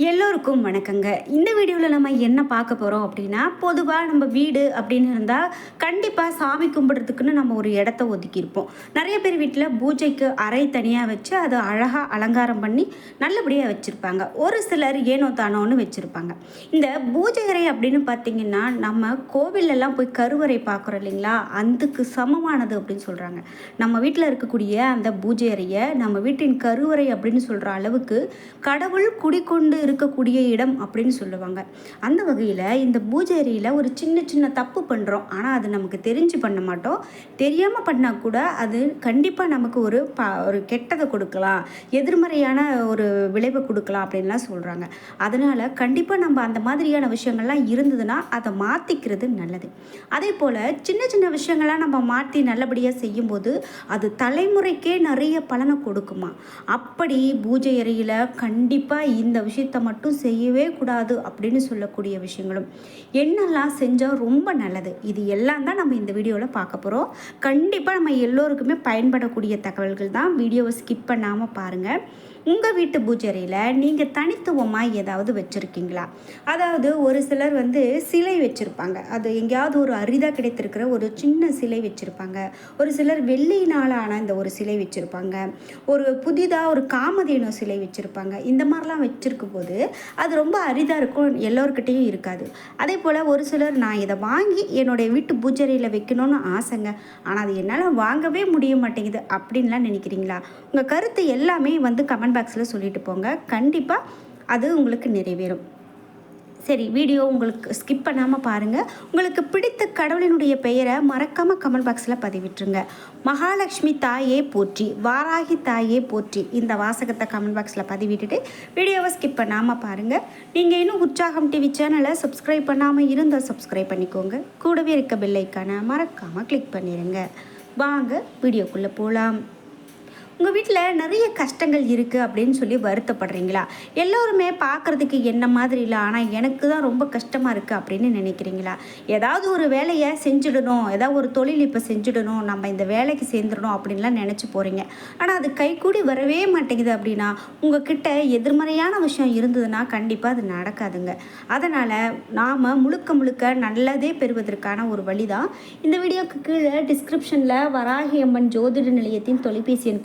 எல்லோருக்கும் வணக்கங்க. இந்த வீடியோவில் நம்ம என்ன பார்க்க போகிறோம் அப்படின்னா பொதுவாக நம்ம வீடு அப்படின்னு இருந்தால் கண்டிப்பாக சாமி கும்பிட்றதுக்குன்னு நம்ம ஒரு இடத்த ஒதுக்கியிருப்போம். நிறைய பேர் வீட்டில் பூஜைக்கு அறை தனியாக வச்சு அதை அழகாக அலங்காரம் பண்ணி நல்லபடியாக வச்சுருப்பாங்க. ஒரு சிலர் ஏனோ தானோன்னு வச்சுருப்பாங்க. இந்த பூஜை அறை அப்படின்னு பார்த்தீங்கன்னா நம்ம கோவிலெல்லாம் போய் கருவறை பார்க்குறோம் இல்லைங்களா? அதுக்கு சமமானது அப்படின்னு சொல்கிறாங்க நம்ம வீட்டில் இருக்கக்கூடிய அந்த பூஜை அறையை நம்ம வீட்டின் கருவறை அப்படின்னு சொல்கிற அளவுக்கு கடவுள் குடிக்கொண்டு இருக்கக்கூடிய இடம் அப்படின்னு சொல்லுவாங்க. அந்த வகையில் இந்த பூஜை ஒரு சின்ன சின்ன தப்பு பண்ணுறோம் ஆனால் அது நமக்கு தெரிஞ்சு பண்ண மாட்டோம். தெரியாமல் பண்ணால் கூட அது கண்டிப்பாக நமக்கு ஒரு ப ஒரு கெட்டதை கொடுக்கலாம். எதிர்மறையான ஒரு விளைவை கொடுக்கலாம் அப்படின்லாம் சொல்கிறாங்க அதனால் கண்டிப்பாக நம்ம அந்த மாதிரியான விஷயங்கள்லாம் இருந்ததுன்னா அதை மாற்றிக்கிறது நல்லது. அதே போல் சின்ன சின்ன விஷயங்கள்லாம் நம்ம மாற்றி நல்லபடியாக செய்யும்போது அது தலைமுறைக்கே நிறைய பலனை கொடுக்குமா? அப்படி பூஜை அறையில் கண்டிப்பாக இந்த விஷயத்தை மட்டும் செய்யவே கூடாது அப்படின்னு சொல்லக்கூடிய விஷயங்களும். என்னெல்லாம் செஞ்சால் ரொம்ப நல்லது? இது எல்லாம் தான் நம்ம இந்த வீடியோவில் பார்க்க போகிறோம் கண்டிப்பாக நம்ம எல்லோருக்குமே பயன்படக்கூடிய தகவல்கள் தான். வீடியோவை ஸ்கிப் பண்ணாமல் பாருங்கள் உங்கள் வீட்டு பூஜை நீங்கள் தனித்துவமாக ஏதாவது வச்சுருக்கீங்களா? அதாவது ஒரு சிலர் வந்து சிலை வச்சுருப்பாங்க. அது எங்கேயாவது ஒரு அரிதாக கிடைத்திருக்கிற ஒரு சின்ன சிலை வச்சுருப்பாங்க. ஒரு சிலர் வெள்ளியினால் ஆன இந்த ஒரு சிலை வச்சுருப்பாங்க. ஒரு புதிதாக ஒரு காமதேனு சிலை வச்சுருப்பாங்க. இந்த மாதிரிலாம் வச்சுருக்கும் போது அது ரொம்ப அரிதாக இருக்கும் எல்லோருக்கிட்டேயும் இருக்காது. அதே போல் ஒரு சிலர் நான் இதை வாங்கி என்னுடைய வீட்டு பூஜை வைக்கணும்னு ஆசைங்க. ஆனால் அது என்னால் வாங்கவே முடிய மாட்டேங்குது. அப்படின்லாம் நினைக்கிறீங்களா? உங்கள் கருத்து எல்லாமே வந்து கமெண்ட் கமெண்ட் பாக்ஸில் சொல்லிட்டு போங்க. கண்டிப்பாக அது உங்களுக்கு நிறைவேறும். சரி வீடியோ உங்களுக்கு ஸ்கிப் பண்ணாமல் பாருங்கள் உங்களுக்கு பிடித்த கடவுளினுடைய பெயரை மறக்காமல் கமெண்ட் பாக்ஸில் பதிவிட்டுருங்க. மகாலட்சுமி தாயே போற்றி வாராகி தாயே போற்றி இந்த வாசகத்தை கமெண்ட் பாக்ஸில் பதிவிட்டுட்டு வீடியோவை ஸ்கிப் பண்ணாமல் பாருங்கள் நீங்கள் இன்னும் உற்சாகம் டிவி சேனலை சப்ஸ்கிரைப் பண்ணாமல் இருந்தால் சப்ஸ்கிரைப் பண்ணிக்கோங்க. கூடவே இருக்க பெல்லைக்கான மறக்காமல் கிளிக் பண்ணிடுங்க வாங்க வீடியோக்குள்ளே போகலாம் உங்கள் வீட்டில் நிறைய கஷ்டங்கள் இருக்குது அப்படின்னு சொல்லி வருத்தப்படுறீங்களா? எல்லோருமே பார்க்குறதுக்கு என்ன மாதிரி இல்லை ஆனால் எனக்கு தான் ரொம்ப கஷ்டமாக இருக்குது அப்படின்னு நினைக்கிறீங்களா? ஏதாவது ஒரு வேலையை செஞ்சிடணும் ஏதாவது ஒரு தொழில் இப்போ செஞ்சிடணும் நம்ம இந்த வேலைக்கு சேர்ந்துடணும் அப்படின்லாம் நினச்சி போகிறீங்க ஆனால் அது கைகூடி வரவே மாட்டேங்குது அப்படின்னா உங்ககிட்ட எதிர்மறையான விஷயம் இருந்ததுன்னா கண்டிப்பாக அது நடக்காதுங்க. அதனால் நாம் முழுக்க முழுக்க நல்லதே பெறுவதற்கான ஒரு வழி தான் இந்த வீடியோக்கு கீழே டிஸ்கிரிப்ஷனில் வராகி அம்மன் ஜோதிட நிலையத்தின் தொலைபேசி எண்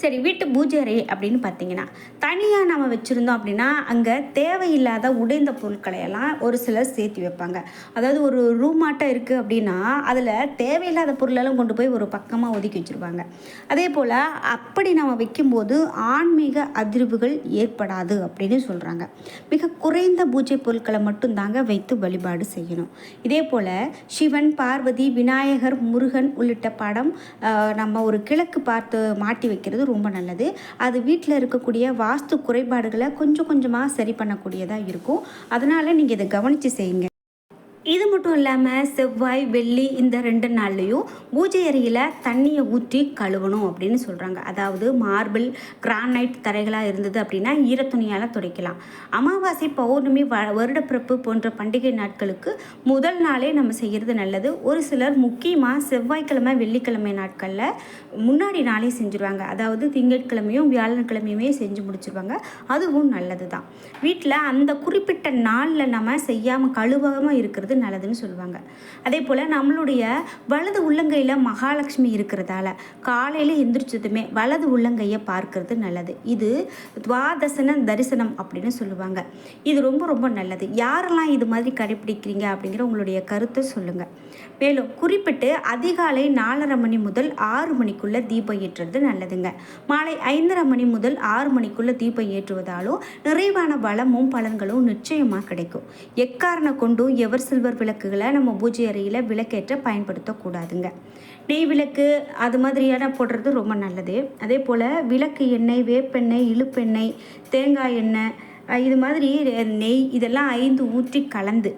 சரி வீட்டு பூஜை அறை அப்படின்னு பார்த்தீங்கன்னா தனியாக நம்ம வச்சுருந்தோம் அப்படின்னா அங்கே தேவையில்லாத உடைந்த பொருட்களையெல்லாம் ஒரு சிலர் சேர்த்து வைப்பாங்க. அதாவது ஒரு ரூமாட்டம் இருக்குது அப்படின்னா அதில் தேவையில்லாத பொருளெல்லாம் கொண்டு போய் ஒரு பக்கமாக ஒதுக்கி வச்சுருவாங்க அதே போல் அப்படி நம்ம வைக்கும்போது ஆன்மீக அதிர்வுகள் ஏற்படாது அப்படின்னு சொல்கிறாங்க மிக குறைந்த பூஜை பொருட்களை மட்டும்தாங்க வைத்து வழிபாடு செய்யணும். இதே போல் சிவன் பார்வதி விநாயகர் முருகன் உள்ளிட்ட படம் நம்ம ஒரு கிழக்கு பார்த்து மாட்டி வைக்கிறது ரொம்ப நல்லது. அது வீட்டில் இருக்கக்கூடிய வாஸ்து குறைபாடுகளை கொஞ்சம் கொஞ்சமாக சரி பண்ணக்கூடியதாக இருக்கும். அதனால் நீங்கள் இதை கவனித்து செய்யுங்க. இது மட்டும் இல்லாமல் செவ்வாய் வெள்ளி இந்த ரெண்டு நாள்லேயும் பூஜை அறையில் தண்ணியை ஊற்றி கழுவணும் அப்படின்னு சொல்கிறாங்க அதாவது மார்பிள் கிரானைட் தரைகளாக இருந்தது அப்படின்னா ஈரத்துணியால் துடைக்கலாம். அமாவாசை பௌர்ணமி வ வருடப்பிறப்பு போன்ற பண்டிகை நாட்களுக்கு முதல் நாளே நம்ம செய்கிறது நல்லது. ஒரு சிலர் முக்கியமாக செவ்வாய்க்கிழமை வெள்ளிக்கிழமை நாட்களில் முன்னாடி நாளே செஞ்சுருவாங்க. அதாவது திங்கட்கிழமையும் வியாழக்கிழமையுமே செஞ்சு முடிச்சிருவாங்க. அதுவும் நல்லது தான் வீட்டில் அந்த குறிப்பிட்ட நாளில் நம்ம செய்யாமல் கழுவாமல் இருக்கிறது நல்லதுன்னு சொல்லுவாங்க. அதே போல் நம்மளுடைய வலது உள்ளங்கையில் மகாலட்சுமி இருக்கிறதால காலையில் எந்திரிச்சதுமே வலது உள்ளங்கையை பார்க்கறது நல்லது. இது துவாதசன தரிசனம் அப்படின்னு சொல்லுவாங்க. இது ரொம்ப ரொம்ப நல்லது. யாரெல்லாம் இது மாதிரி கடைப்பிடிக்கிறீங்க அப்படிங்கிற உங்களுடைய கருத்தை சொல்லுங்கள் மேலும் குறிப்பிட்டு அதிகாலை நாலரை மணி முதல் ஆறு மணிக்குள்ளே தீபம் ஏற்றுறது நல்லதுங்க. மாலை ஐந்தரை மணி முதல் ஆறு மணிக்குள்ளே தீபம் ஏற்றுவதாலும் நிறைவான வளமும் பலன்களும் நிச்சயமாக கிடைக்கும். எக்காரணம் கொண்டும் எவர் செல்வ சில்வர் விளக்குகளை நம்ம பூஜை அறையில் விளக்கேற்ற பயன்படுத்தக்கூடாதுங்க. நெய் விளக்கு அது மாதிரியான போடுறது ரொம்ப நல்லது. அதே போல் விளக்கு எண்ணெய் வேப்பெண்ணெய் இழுப்பெண்ணெய் தேங்காய் எண்ணெய் இது மாதிரி நெய் இதெல்லாம் ஐந்து ஊற்றி கலந்து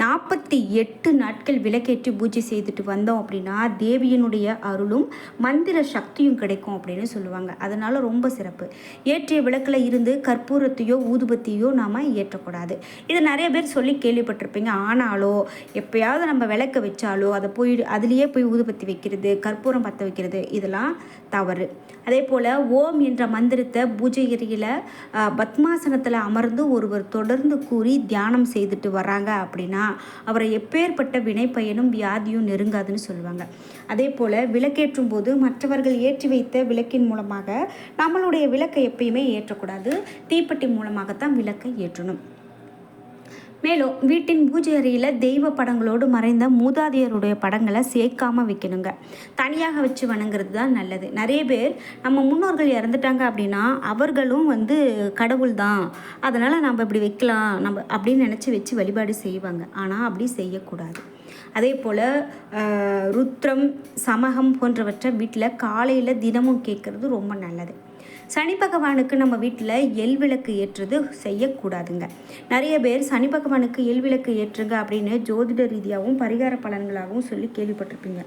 நாற்பத்தி எட்டு நாட்கள் விளக்கேற்றி பூஜை செய்துட்டு வந்தோம் அப்படின்னா தேவியினுடைய அருளும் மந்திர சக்தியும் கிடைக்கும் அப்படின்னு சொல்லுவாங்க. அதனால் ரொம்ப சிறப்பு. ஏற்றிய விளக்கில் இருந்து கற்பூரத்தையோ ஊதுபத்தியோ நாம் ஏற்றக்கூடாது இது நிறைய பேர் சொல்லி கேள்விப்பட்டிருப்பீங்க. ஆனாலோ எப்பயாவது நம்ம விளக்க வச்சாலோ அதை போய் அதுலேயே போய் ஊதுபத்தி வைக்கிறது கற்பூரம் பற்ற வைக்கிறது இதெல்லாம் தவறு. அதே போல் ஓம் என்ற மந்திரத்தை பூஜை எரியில் பத்மாசனத்தில் அமர்ந்து ஒருவர் தொடர்ந்து கூறி தியானம் செய்துட்டு வராங்க அப்படின்னா அவரை எப்பேற்பட்ட வினைப்பயனும் வியாதியும் நெருங்காதுன்னு சொல்லுவாங்க. அதே போல் விளக்கேற்றும் போது மற்றவர்கள் ஏற்றி வைத்த விளக்கின் மூலமாக நம்மளுடைய விளக்கை எப்பயுமே ஏற்றக்கூடாது. தீப்பெட்டி மூலமாகத்தான் விளக்கை ஏற்றணும். மேலும் வீட்டின் பூஜை அறையில் தெய்வ படங்களோடு மறைந்த மூதாதையருடைய படங்களை சேர்க்காமல் வைக்கணுங்க. தனியாக வச்சு வணங்குறது தான் நல்லது. நிறைய பேர் நம்ம முன்னோர்கள் இறந்துட்டாங்க அப்படின்னா அவர்களும் வந்து கடவுள் தான் அதனால் நம்ம இப்படி வைக்கலாம் நம்ம அப்படின்னு நினச்சி வச்சு வழிபாடு செய்வாங்க. ஆனால் அப்படி செய்யக்கூடாது. அதே போல் ருத்ரம் சமகம் போன்றவற்றை வீட்டில் காலையில் தினமும் கேட்குறது ரொம்ப நல்லது. சனி பகவானுக்கு நம்ம வீட்டில் எல் விளக்கு ஏற்றுறது செய்யக்கூடாதுங்க. நிறைய பேர் சனி பகவானுக்கு எல் விளக்கு ஏற்றுங்க அப்படின்னு ஜோதிட ரீதியாகவும் பரிகார பலன்களாகவும் சொல்லி கேள்விப்பட்டிருப்பீங்க.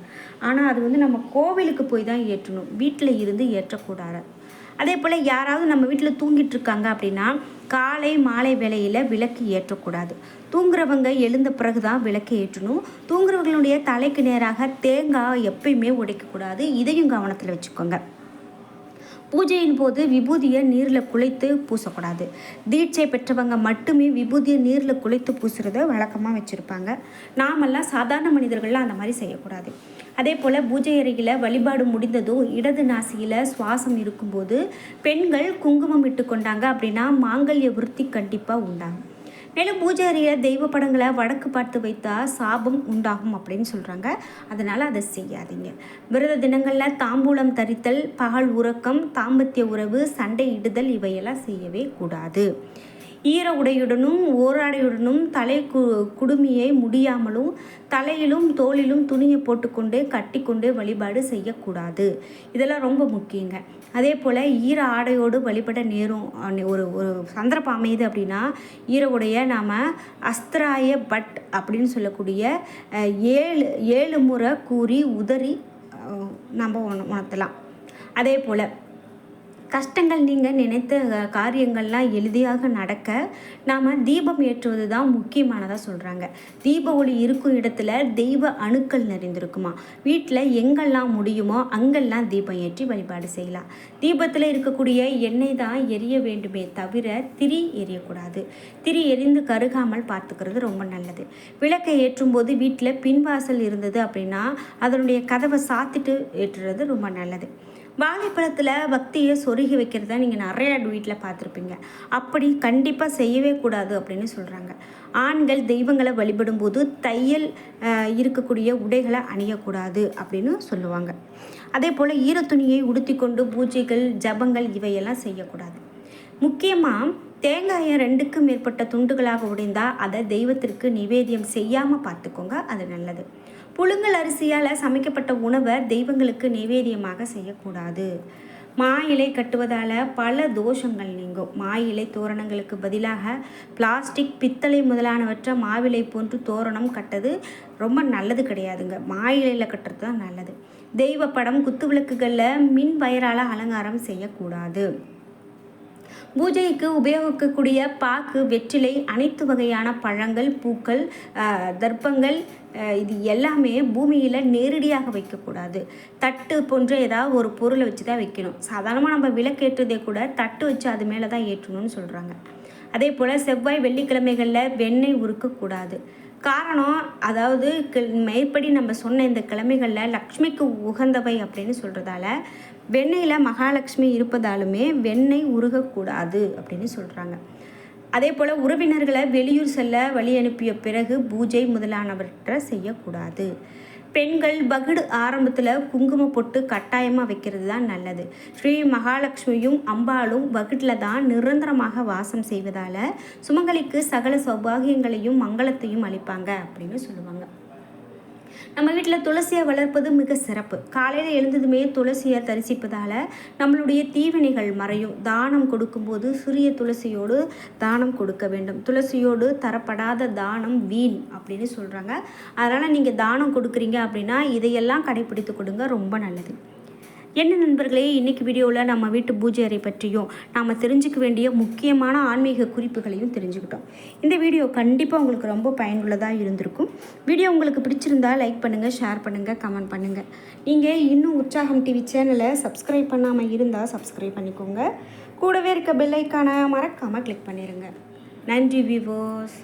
ஆனால் அது வந்து நம்ம கோவிலுக்கு போய் தான் ஏற்றணும். வீட்டில் இருந்து ஏற்றக்கூடாது. அதே போல் யாராவது நம்ம வீட்டில் தூங்கிட்டு இருக்காங்க அப்படின்னா காலை மாலை வேளையில் விளக்கு ஏற்றக்கூடாது. தூங்குறவங்க எழுந்த பிறகு தான் விளக்கு ஏற்றணும். தூங்குறவங்களுடைய தலைக்கு நேராக தேங்காய் எப்பயுமே உடைக்கக்கூடாது. இதையும் கவனத்தில் வச்சுக்கோங்க. பூஜையின் போது விபூதியை நீரில் குளித்து பூசக்கூடாது. தீட்சை பெற்றவங்க மட்டுமே விபூதியை நீரில் குளித்து பூசுறத வழக்கமாக வச்சுருப்பாங்க. நாமெல்லாம் சாதாரண மனிதர்கள்லாம் அந்த மாதிரி செய்யக்கூடாது. அதே போல் பூஜை அறையில் வழிபாடு முடிந்ததும் இடது நாசியில் சுவாசம் இருக்கும்போது பெண்கள் குங்குமம் இட்டு கொண்டாங்க அப்படின்னா மாங்கல்ய விருத்தி கண்டிப்பாக உண்டாகும். மேலும் பூஜாரியில் தெய்வ படங்களை வடக்கு பார்த்து வைத்தா சாபம் உண்டாகும் அப்படின்னு சொல்கிறாங்க அதனால் அதை செய்யாதீங்க. விரத தினங்களில் தாம்பூலம் தரித்தல் பகல் உறக்கம் தாம்பத்திய உறவு சண்டையிடுதல் இவையெல்லாம் செய்யவே கூடாது. ஈர உடையுடனும் ஓராடையுடனும் தலை கு குடுமியை முடியாமலும் தலையிலும் தோளிலும் துணியை போட்டுக்கொண்டு கட்டிக்கொண்டு வழிபாடு செய்யக்கூடாது. இதெல்லாம் ரொம்ப முக்கியங்க. அதே போல் ஈர ஆடையோடு வழிபட நேரும் ஒரு ஒரு சந்தர்ப்பம் அமையுது அப்படின்னா ஈர உடைய நாம் அஸ்திராய பட் அப்படின்னு சொல்லக்கூடிய ஏழு ஏழு முறை கூறி உதறி நம்ம உணர்த்தலாம். அதே போல் கஷ்டங்கள் நீங்கள் நினைத்த காரியங்கள்லாம் எளிதாக நடக்க நாம் தீபம் ஏற்றுவது தான் முக்கியமானதாக சொல்கிறாங்க தீப ஒளி இருக்கும் இடத்துல தெய்வ அணுக்கள் நிறைந்திருக்குமா? வீட்டில் எங்கெல்லாம் முடியுமோ அங்கெல்லாம் தீபம் ஏற்றி வழிபாடு செய்யலாம். தீபத்தில் இருக்கக்கூடிய எண்ணெய் தான் எரிய வேண்டுமே தவிர திரி எரியக்கூடாது. திரி எரிந்து கருகாமல் பார்த்துக்கிறது ரொம்ப நல்லது. விளக்கை ஏற்றும் போது வீட்டில் பின்வாசல் இருந்தது அப்படின்னா அதனுடைய கதவை சாத்திட்டு ஏற்றுறது ரொம்ப நல்லது. வாழைப்பழத்தில் பக்தியை சொருகி வைக்கிறத நீங்கள் நிறைய வீட்டில் பார்த்துருப்பீங்க. அப்படி கண்டிப்பாக செய்யவே கூடாது அப்படின்னு சொல்கிறாங்க ஆண்கள் தெய்வங்களை வழிபடும்போது தையல் இருக்கக்கூடிய உடைகளை அணியக்கூடாது அப்படின்னு சொல்லுவாங்க. அதே போல் ஈரத்துணியை உடுத்தி கொண்டு பூஜைகள் ஜபங்கள் இவையெல்லாம் செய்யக்கூடாது. முக்கியமாக தேங்காயை ரெண்டுக்கும் மேற்பட்ட துண்டுகளாக உடைந்தால் அதை தெய்வத்திற்கு நிவேதியம் செய்யாமல் பார்த்துக்கோங்க அது நல்லது. புழுங்கல் அரிசியால் சமைக்கப்பட்ட உணவை தெய்வங்களுக்கு நிவேதியமாக செய்யக்கூடாது. மா இலை கட்டுவதால் பல தோஷங்கள் நீங்கும். மா இலை தோரணங்களுக்கு பதிலாக பிளாஸ்டிக் பித்தளை முதலானவற்றை மாவிலை போன்று தோரணம் கட்டது ரொம்ப நல்லது கிடையாதுங்க. மா இலையில் கட்டுறது தான் நல்லது. தெய்வ படம் குத்து விளக்குகளில் மின் வயரால் அலங்காரம் செய்யக்கூடாது. பூஜைக்கு உபயோகிக்கக்கூடிய பாக்கு வெற்றிலை அனைத்து வகையான பழங்கள் பூக்கள் தர்ப்பங்கள் இது எல்லாமே பூமியில் நேரடியாக வைக்கக்கூடாது. தட்டு போன்ற ஏதாவது ஒரு பொருளை வச்சு தான் வைக்கணும். சாதாரணமாக நம்ம விளக்கேற்றதே கூட தட்டு வச்சு அது மேலே தான் ஏற்றணும்னு சொல்கிறாங்க அதே போல் செவ்வாய் வெள்ளிக்கிழமைகளில் வெண்ணெய் உருக்கக்கூடாது. காரணம் அதாவது மேற்படி நம்ம சொன்ன இந்த கிழமைகளில் லக்ஷ்மிக்கு உகந்தவை அப்படின்னு சொல்கிறதால வெண்ணெயில் மகாலட்சுமி இருப்பதாலுமே வெண்ணெய் உருகக்கூடாது அப்படின்னு சொல்கிறாங்க அதே போல் உறவினர்களை வெளியூர் செல்ல வழி அனுப்பிய பிறகு பூஜை முதலானவற்றை செய்யக்கூடாது. பெண்கள் பகுடு ஆரம்பத்தில் குங்கும பொட்டு கட்டாயமாக வைக்கிறது தான் நல்லது. ஸ்ரீ மகாலட்சுமியும் அம்பாலும் பகுட்டில் தான் நிரந்தரமாக வாசம் செய்வதால் சுமங்கலிக்கு சகல சௌபாகியங்களையும் மங்களத்தையும் அளிப்பாங்க அப்படின்னு சொல்லுவாங்க. நம்ம வீட்டில் துளசியை வளர்ப்பது மிக சிறப்பு. காலையில் எழுந்ததுமே துளசியை தரிசிப்பதால் நம்மளுடைய தீவினைகள் மறையும். தானம் கொடுக்கும்போது சிறிய துளசியோடு தானம் கொடுக்க வேண்டும். துளசியோடு தரப்படாத தானம் வீண் அப்படின்னு சொல்கிறாங்க அதனால் நீங்கள் தானம் கொடுக்குறீங்க அப்படின்னா இதையெல்லாம் கடைப்பிடித்து கொடுங்க. ரொம்ப நல்லது. என்ன நண்பர்களே இன்றைக்கி வீடியோவில் நம்ம வீட்டு பூஜை அறை பற்றியும் நாம் தெரிஞ்சுக்க வேண்டிய முக்கியமான ஆன்மீக குறிப்புகளையும் தெரிஞ்சுக்கிட்டோம். இந்த வீடியோ கண்டிப்பாக உங்களுக்கு ரொம்ப பயனுள்ளதாக இருந்திருக்கும். வீடியோ உங்களுக்கு பிடிச்சிருந்தா லைக் பண்ணுங்கள் ஷேர் பண்ணுங்கள் கமெண்ட் பண்ணுங்கள் நீங்கள் இன்னும் உற்சாகம் டிவி சேனலை சப்ஸ்கிரைப் பண்ணாமல் இருந்தால் சப்ஸ்கிரைப் பண்ணிக்கோங்க. கூடவே இருக்க பெல்லைக்கான மறக்காமல் கிளிக் பண்ணிடுங்க நன்றி விவோஸ்